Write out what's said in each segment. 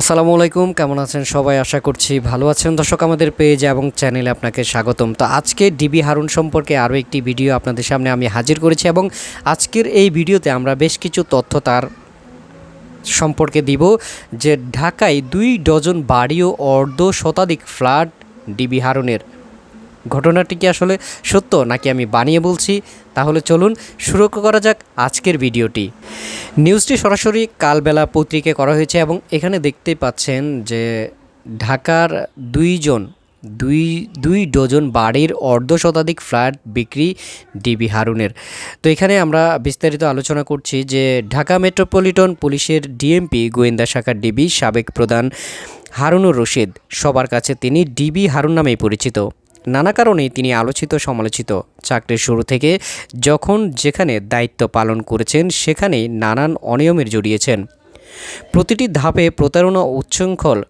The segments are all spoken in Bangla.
আসসালামু আলাইকুম, কেমন আছেন সবাই? আশা করছি ভালো আছেন। দর্শক, আমাদের পেজ এবং চ্যানেলে আপনাকে স্বাগতম। তো আজকে ডিবি হারুন সম্পর্কে আরও একটি ভিডিও আপনাদের সামনে আমি হাজির করেছি এবং আজকের এই ভিডিওতে আমরা বেশ কিছু তথ্য তার সম্পর্কে দিব যে ঢাকায় দুই ডজন বাড়ি ও অর্ধ শতাধিক ফ্ল্যাট ডিবি হারুনের। ঘটনাটি কি আসলে সত্য নাকি আমি বানিয়ে বলছি? তাহলে চলুন শুরু করা যাক আজকের ভিডিওটি। নিউজটি সরাসরি কালবেলা পত্রিকায় করা হয়েছে এবং এখানে দেখতেই পাচ্ছেন যে ঢাকার দুইজন দুই দুই ডজন বাড়ির অর্ধ শতাধিক ফ্ল্যাট বিক্রি ডিবি হারুনের। তো এখানে আমরা বিস্তারিত আলোচনা করছি যে ঢাকা মেট্রোপলিটন পুলিশের ডিএমপি গোয়েন্দা শাখার ডিবি সাবেক প্রধান হারুনুর রশিদ, সবার কাছে তিনি ডিবি হারুন নামেই পরিচিত। নানা কারণেই তিনি আলোচিত, সমালোচিত। চাকরির শুরু থেকে যখন যেখানে দায়িত্ব পালন করেছেন, সেখানেই নানান অনিয়মের জড়িয়েছেন। প্রতিটি ধাপে প্রতারণা উচ্ছৃঙ্খল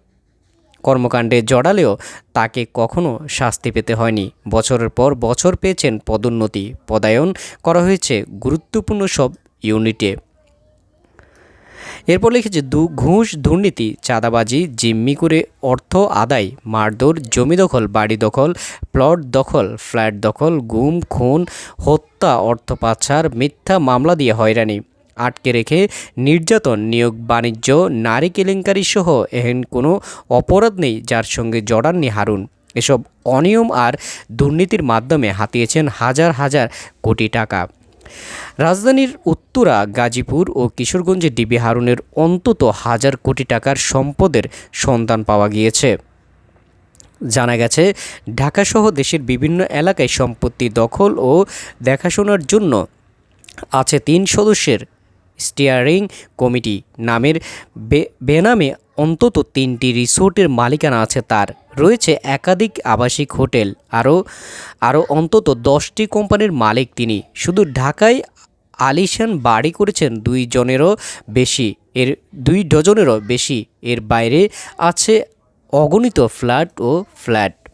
কর্মকাণ্ডে জড়ালেও তাকে কখনো শাস্তি পেতে হয়নি। বছরের পর বছর পেয়েছেন পদোন্নতি। পদায়ন করা হয়েছে গুরুত্বপূর্ণ সব ইউনিটে। এরপর লিখেছে, দু ঘুষ, দুর্নীতি, চাঁদাবাজি, জিম্মি করে অর্থ আদায়, মারধর, জমি দখল, বাড়ি দখল, প্লট দখল, ফ্ল্যাট দখল, গুম, খুন, হত্যা, অর্থ পাচার, মিথ্যা মামলা দিয়ে হয়রানি। আটকে রেখে নির্যাতন, নিয়োগ, বাণিজ্য, নারী কেলেঙ্কারি সহ এহেন কোনো অপরাধ নেই যার সঙ্গে জড়াননি হারুন। এসব অনিয়ম আর দুর্নীতির মাধ্যমে হাতিয়েছেন হাজার হাজার কোটি টাকা। রাজধানীর উত্তরা, গাজীপুর ও কিশোরগঞ্জে ডিবি হারুনের অন্তত হাজার কোটি টাকার সম্পদের সন্ধান পাওয়া গিয়েছে। জানা গেছে, ঢাকাসহ দেশের বিভিন্ন এলাকায় সম্পত্তি দখল ও দেখাশোনার জন্য আছে তিন সদস্যের স্টিয়ারিং কমিটি নামের বেনামে অন্তত তিনটি রিসোর্টের মালিকানা আছে তার। রয়েছে একাধিক আবাসিক হোটেল, আরও আরও অন্তত দশটি কোম্পানির মালিক তিনি। শুধু ঢাকায় আলিশান বাড়ি করেছেন দুই জনেরও বেশি, এর, দুই ডজনেরও বেশি। এর বাইরে আছে অগণিত ফ্ল্যাট ও ফ্ল্যাট।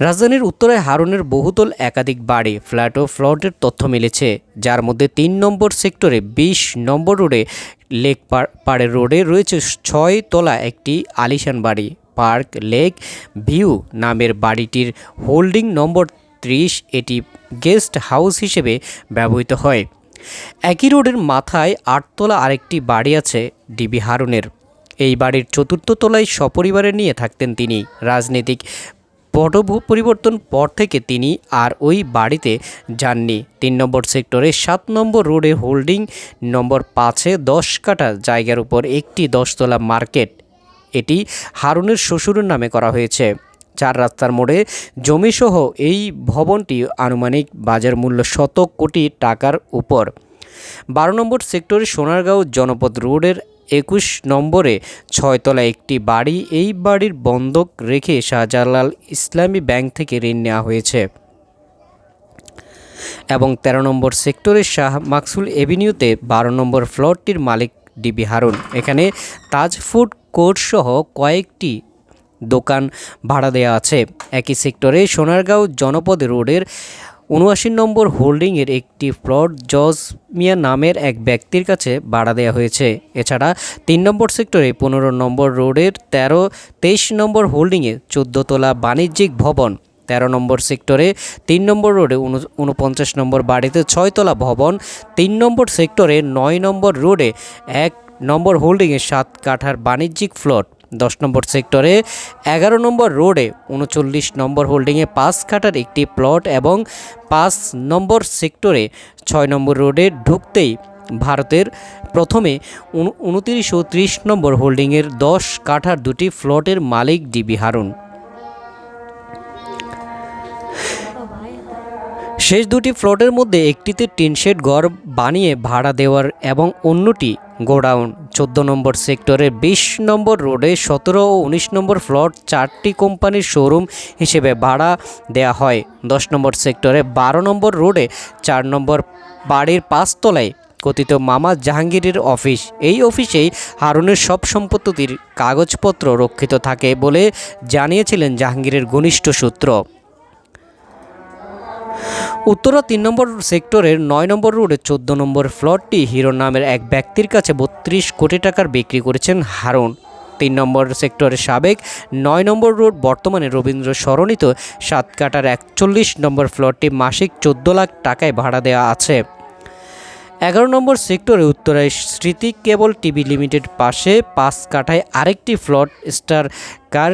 রাজধানীর উত্তরায় হারুনের বহুতল একাধিক বাড়ি, ফ্ল্যাট ও ফ্লটের তথ্য মিলেছে, যার মধ্যে তিন নম্বর সেক্টরে বিশ নম্বর রোডে লেক পাড়ের রোডে রয়েছে ছয় তলা একটি আলিশান বাড়ি, পার্ক, লেক ভিউ নামের বাড়িটির হোল্ডিং নম্বর ত্রিশ এটি গেস্ট হাউস হিসেবে ব্যবহৃত হয়। একই রোডের মাথায় আটতলা আরেকটি বাড়ি আছে ডিবি হারুনের। এই বাড়ির চতুর্থ তলায় সপরিবারে নিয়ে থাকতেন তিনি। রাজনৈতিক পট পরিবর্তন পর থেকে তিনি আর ওই বাড়িতে যাননি। তিন নম্বর সেক্টরে সাত নম্বর রোডে হোল্ডিং নম্বর পাঁচে দশ কাঠা জায়গার উপর একটি দশতলা মার্কেট। এটি হারুনের শ্বশুরের নামে করা হয়েছে। চার রাস্তার মোড়ে জমিসহ এই ভবনটি আনুমানিক বাজার মূল্য শত কোটি টাকার উপর। বারো নম্বর সেক্টরে সোনারগাঁও জনপদ রোডের একুশ নম্বরে ছয়তলা একটি বাড়ি, এই বাড়ির বন্ধক রেখে শাহজালাল ইসলামী ব্যাংক থেকে ঋণ নেওয়া হয়েছে। এবং তেরো নম্বর সেক্টরের শাহ মাকসুল এভিনিউতে বারো নম্বর ফ্লোরটির মালিক ডিবি হারুন। এখানে তাজ ফুড কোর্ট সহ কয়েকটি দোকান ভাড়া দেওয়া আছে। একই সেক্টরে সোনারগাঁও জনপদ রোডের উনআশি নম্বর হোল্ডিংয়ের একটি প্লট জজ মিয়া নামের এক ব্যক্তির কাছে ভাড়া দেওয়া হয়েছে। এছাড়া তিন নম্বর সেক্টরে পনেরো নম্বর রোডের তেরো, তেইশ নম্বর হোল্ডিংয়ে চোদ্দোতলা বাণিজ্যিক ভবন, তেরো নম্বর সেক্টরে তিন নম্বর রোডে উন- উনপঞ্চাশ নম্বর বাড়িতে ছয়তলা ভবন, তিন নম্বর সেক্টরে নয় নম্বর রোডে এক নম্বর হোল্ডিংয়ে সাত কাঠার বাণিজ্যিক ফ্লট। দশ নম্বর সেক্টরে, এগারো নম্বর রোডে, উনচল্লিশ নম্বর হোল্ডিংয়ে পাঁচ কাটার একটি প্লট এবং পাঁচ নম্বর সেক্টরে ছয় নম্বর রোডে ঢুকতেই ভারতের প্রথমে উন- উনতিরিশ ও ত্রিশ নম্বর হোল্ডিংয়ের দশ কাঠার দুটি ফ্লটের মালিক ডিবি হারুন। শেষ দুটি ফ্লটের মধ্যে একটিতে টিনশেড ঘর বানিয়ে ভাড়া দেওয়ার এবং অন্যটি গোডাউন। চোদ্দ নম্বর সেক্টরের বিশ নম্বর রোডে সতেরো ও উনিশ নম্বর ফ্লট চারটি কোম্পানির শোরুম হিসেবে ভাড়া দেওয়া হয়। দশ নম্বর সেক্টরে বারো নম্বর রোডে চার নম্বর বাড়ির পাঁচতলায় কথিত মামা জাহাঙ্গীরের অফিস। এই অফিসেই হারুনের সব সম্পত্তির কাগজপত্র রক্ষিত থাকে বলে জানিয়েছিলেন জাহাঙ্গীরের ঘনিষ্ঠ সূত্র। উত্তরা তিন নম্বর সেক্টরের নয় নম্বর রোডে চোদ্দ নম্বর ফ্লটটি হিরো নামের এক ব্যক্তির কাছে বত্রিশ কোটি টাকার বিক্রি করেছেন হারুন। তিন নম্বর সেক্টরের সাবেক নয় নম্বর রোড বর্তমানে রবীন্দ্র সরণিত সাত কাটার একচল্লিশ নম্বর ফ্লটটি মাসিক চোদ্দ লাখ টাকায় ভাড়া দেওয়া আছে। এগারো নম্বর সেক্টরে উত্তরায় স্মৃতি কেবল টিভি লিমিটেড পাশে পাঁচ কাঠায় আরেকটি ফ্লট স্টার কার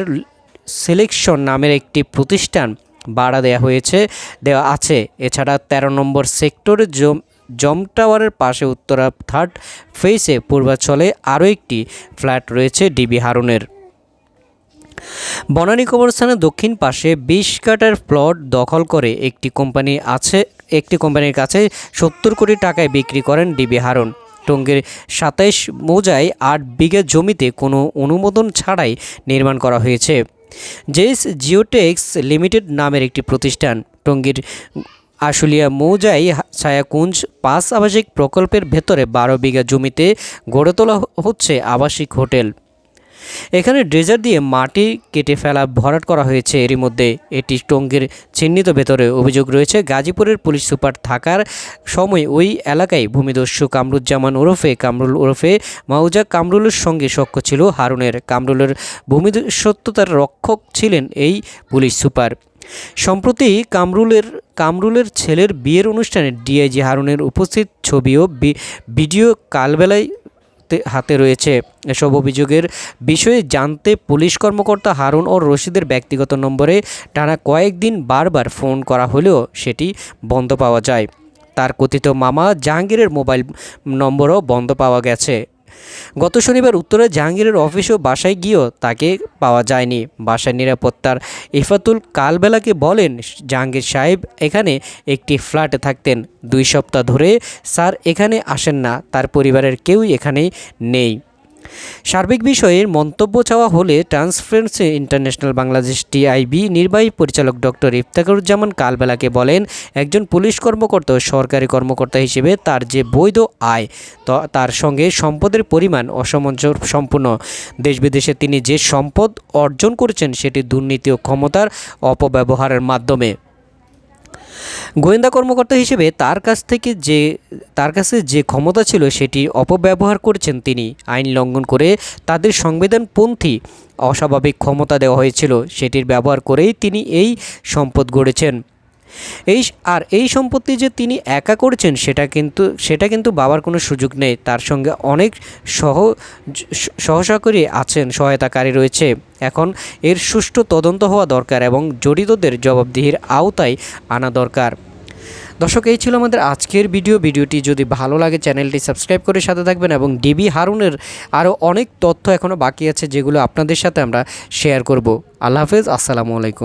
সিলেকশন নামের একটি প্রতিষ্ঠান। ভাড়া দেওয়া হয়েছে, দেওয়া আছে। এছাড়া ১৩ নম্বর সেক্টরে জম জম টাওয়ারের পাশে উত্তরা থার্ড ফেসে পূর্বাঞ্চলে আরও একটি ফ্ল্যাট রয়েছে ডিবি হারুনের। বনানী কবরস্থানের দক্ষিণ পাশে বিশ কাটার প্লট দখল করে একটি কোম্পানি আছে একটি কোম্পানির কাছে সত্তর কোটি টাকায় বিক্রি করেন ডিবি হারুন। টঙ্গীর সাতাইশ মৌজায় আট বিঘা জমিতে কোনো অনুমোদন ছাড়াই নির্মাণ করা হয়েছে। জেস জিওটেক্স লিমিটেড নামের একটি প্রতিষ্ঠান। টঙ্গীর আশুলিয়া মৌজায় ছায়াকুঞ্জ পাঁচ আবাসিক প্রকল্পের ভেতরে বারো বিঘা জমিতে গড়ে তোলা হচ্ছে আবাসিক হোটেল। এখানে ড্রেজার দিয়ে মাটি কেটে ফেলা ভরাট করা হয়েছে। এরই মধ্যে এটি টঙ্গীর চিহ্নিত ভেতরে অভিযোগ রয়েছে, গাজীপুরের পুলিশ সুপার থাকার সময় ওই এলাকায় ভূমিদস্যু কামরুজ্জামান ওরফে কামরুল ওরফে মাউজা কামরুলের সঙ্গে সখ্য ছিল। হারুনের কামরুলের ভূমিদস্যত্বতার রক্ষক ছিলেন এই পুলিশ সুপার। সম্প্রতি কামরুলের কামরুলের ছেলের বিয়ের অনুষ্ঠানে ডিআইজি হারুনের উপস্থিত ছবিও ভিডিও কালবেলায় হাতে- হাতে রয়েছে। এসব অভিযোগের বিষয়ে জানতে পুলিশ কর্মকর্তা হারুন ও রশিদের ব্যক্তিগত নম্বরে টানা কয়েকদিন বারবার ফোন করা হলেও সেটি বন্ধ পাওয়া যায়। তার কথিত মামা জাহাঙ্গীরের মোবাইল নম্বরও বন্ধ পাওয়া গেছে। গত শনিবার উত্তরে জাহাঙ্গীরের অফিস ও বাসায় গিয়েও তাকে পাওয়া যায়নি। বাসার নিরাপত্তার ইফাতুল কালবেলাকে বলেন, জাহাঙ্গীর সাহেব এখানে একটি ফ্ল্যাটে থাকতেন। দুই সপ্তাহ ধরে স্যার এখানে আসেন না। তার পরিবারের কেউই এখানে নেই। সার্বিক বিষয়ে মন্তব্য চাওয়া হলে ট্রান্সপারেন্সি ইন্টারন্যাশনাল বাংলাদেশ টিআইবি নির্বাহী পরিচালক ডক্টর ইফতাকুরুজ্জামান কালবেলাকে বলেন, একজন পুলিশ কর্মকর্তা সরকারি কর্মকর্তা হিসেবে তার যে বৈধ আয় তার সঙ্গে সম্পদের পরিমাণ অসামঞ্জস্য সম্পূর্ণ। দেশ বিদেশে তিনি যে সম্পদ অর্জন করেছেন সেটি দুর্নীতি ও ক্ষমতার অপব্যবহারের মাধ্যমে। গোয়েন্দা কর্মকর্তা হিসেবে তার কাছ থেকে যে, তার কাছে যে ক্ষমতা ছিল সেটি অপব্যবহার করেছেন তিনি। আইন লঙ্ঘন করে তাদের সংবিধানপন্থী অস্বাভাবিক ক্ষমতা দেওয়া হয়েছিল, সেটির ব্যবহার করেই তিনি এই সম্পদ গড়েছেন। এই আর এই সম্পত্তি যে তিনি একা করছেন, সেটা কিন্তু সেটা কিন্তু বাবার কোনো সুযোগ নেই। তার সঙ্গে অনেক সহ সহসাকরী আছেন, সহায়তাকারী রয়েছে। এখন এর সুষ্ঠু তদন্ত হওয়া দরকার এবং জড়িতদের জবাবদিহির আওতায় আনা দরকার। দর্শক, এই ছিল আমাদের আজকের ভিডিও। ভিডিওটি যদি ভালো লাগে, চ্যানেলটি সাবস্ক্রাইব করে সাথে থাকবেন এবং ডিবি হারুনের আরও অনেক তথ্য এখনও বাকি আছে, যেগুলো আপনাদের সাথে আমরা শেয়ার করব। আল্লাহ হাফেজ, আসসালামু আলাইকুম।